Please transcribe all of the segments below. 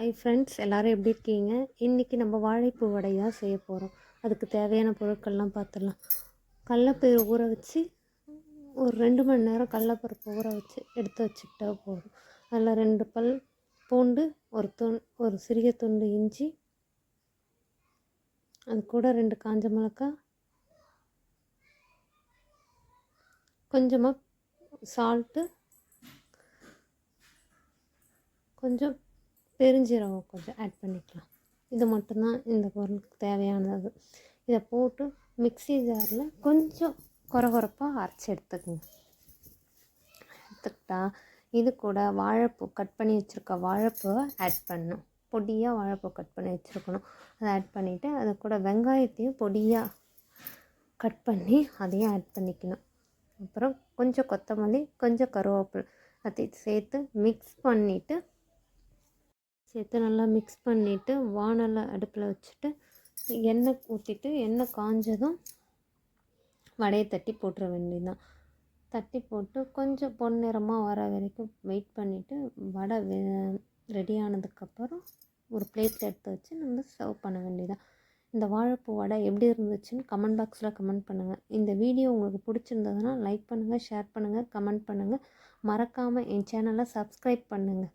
Hi friends எல்லோரும் எப்படி இருக்கீங்க? இன்றைக்கி நம்ம வாழைப்பூ வடை தான் செய்ய போகிறோம் அதுக்கு தேவையான பொருட்கள்லாம் பார்த்துடலாம் கடலப்பயிறு ஊற வச்சு ஒரு ரெண்டு மணி நேரம் கடலப்பருப்பு ஊற வச்சு எடுத்து வச்சுக்கிட்டா போதும். அதில் ரெண்டு பல் பூண்டு ஒரு துண் ஒரு சிறிய துண்டு இஞ்சி அது கூட ரெண்டு காஞ்ச மிளகாய் கொஞ்சமாக சால்ட்டு கொஞ்சம் பெருஞ்சீரகம் கொஞ்சம் ஆட் பண்ணிக்கலாம். இது மட்டும்தான் இந்த பொருளுக்கு தேவையானது. இதை போட்டு மிக்ஸி ஜாரில் கொஞ்சம் குறகுறப்பாக அரைச்சி எடுத்துக்கோங்க. எடுத்துக்கிட்டா இது கூட வாழைப்பூ கட் பண்ணி வச்சுருக்க வாழைப்பூவை ஆட் பண்ணணும். பொடியாக வாழைப்பூ கட் பண்ணி வச்சுருக்கணும். அதை ஆட் பண்ணிவிட்டு அது கூட வெங்காயத்தையும் பொடியாக கட் பண்ணி அதையும் ஆட் பண்ணிக்கணும். அப்புறம் கொஞ்சம் கொத்தமல்லி கொஞ்சம் கருவேப்பிலை அதை சேர்த்து மிக்ஸ் பண்ணிவிட்டு சேர்த்து நல்லா மிக்ஸ் பண்ணிவிட்டு வானலை அடுப்பில் வச்சுட்டு எண்ணெய் ஊற்றிட்டு எண்ணெய் காஞ்சதும் வடையை தட்டி போட்டுற வேண்டியதுதான். தட்டி போட்டு கொஞ்சம் பொன்னிறமாக வர வரைக்கும் வெயிட் பண்ணிவிட்டு வடை ரெடி ஆனதுக்கப்புறம் ஒரு பிளேட்டில் எடுத்து வச்சு நம்ம சர்வ் பண்ண வேண்டியதான் இந்த வாழைப்பூ வடை எப்படி இருந்துச்சுன்னு கமெண்ட் பாக்ஸில் கமெண்ட் பண்ணுங்கள் இந்த வீடியோ உங்களுக்கு பிடிச்சிருந்ததுன்னா லைக் பண்ணுங்கள் ஷேர் பண்ணுங்கள் கமெண்ட் பண்ணுங்கள் மறக்காமல் என் சேனலை சப்ஸ்கிரைப் பண்ணுங்கள்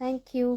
தேங்க்யூ